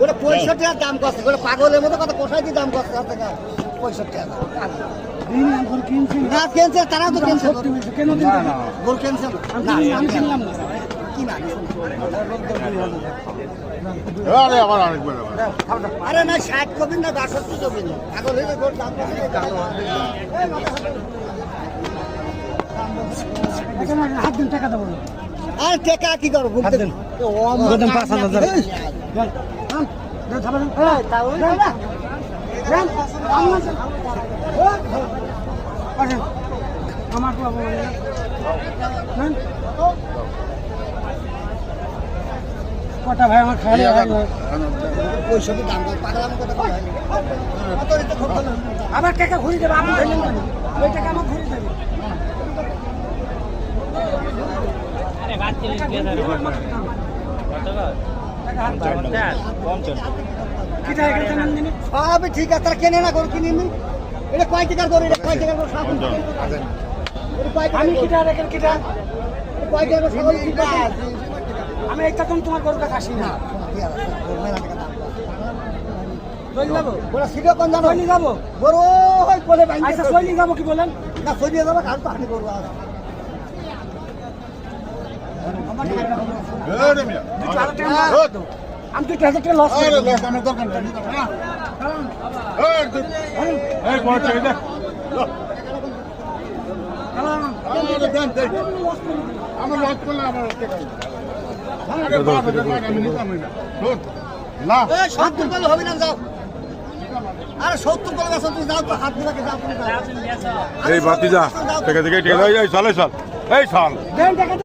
গোটা পঁয়ষট্টি হাজার দাম করছে। গোটা পাগলের মতো কত কোথায় দাম করছে গা পঁয়ষট্টি হাজার। না কেনছে তারা তো কেনছে গোল কেনছে না আমি কিনলাম না। আরে না ষাট বাষট্টি না পাগল হয়ে গোল দাম হাত দিন টাকা দেবো আর টেকা কি করব? পাঁচ হাজার আমার কটা ভাই আমার খালি পঁয়ষট্টি দাম আবার টাকা ঘুরে দেবে আপনি ধরলেন কেন ওই টাকা আমার ঘুরে দেবে সবই ঠিক আছে তারা কেনে না গরু কিনে নি। এটা কয় টাকার গরু এটা কয় টাকার গরু সব আমি কিটা রেখেন কিটা? এটা কয় টাকার গরু সকালে কি টাকা? আমি একটা তুমি তোমার গরুর কাছে আসি না। চলে যাব? কোন গরু ওই কোলে বাইন্দে আচ্ছা যাব কি বলেন? না সরিয়ে যাবে কাল তো আপনি গরু দুটো হাজার টাকা লস দাও। আমি দুটো হাজার টাকা লস করে দেবো। এই সত্তর করলে হবে না যাও আরে সত্তর বেসো তুমি যাও তো হাত দিলাকে যাও এই যা থেকে থেকে ঠিক এই, চলে চল এই টাকা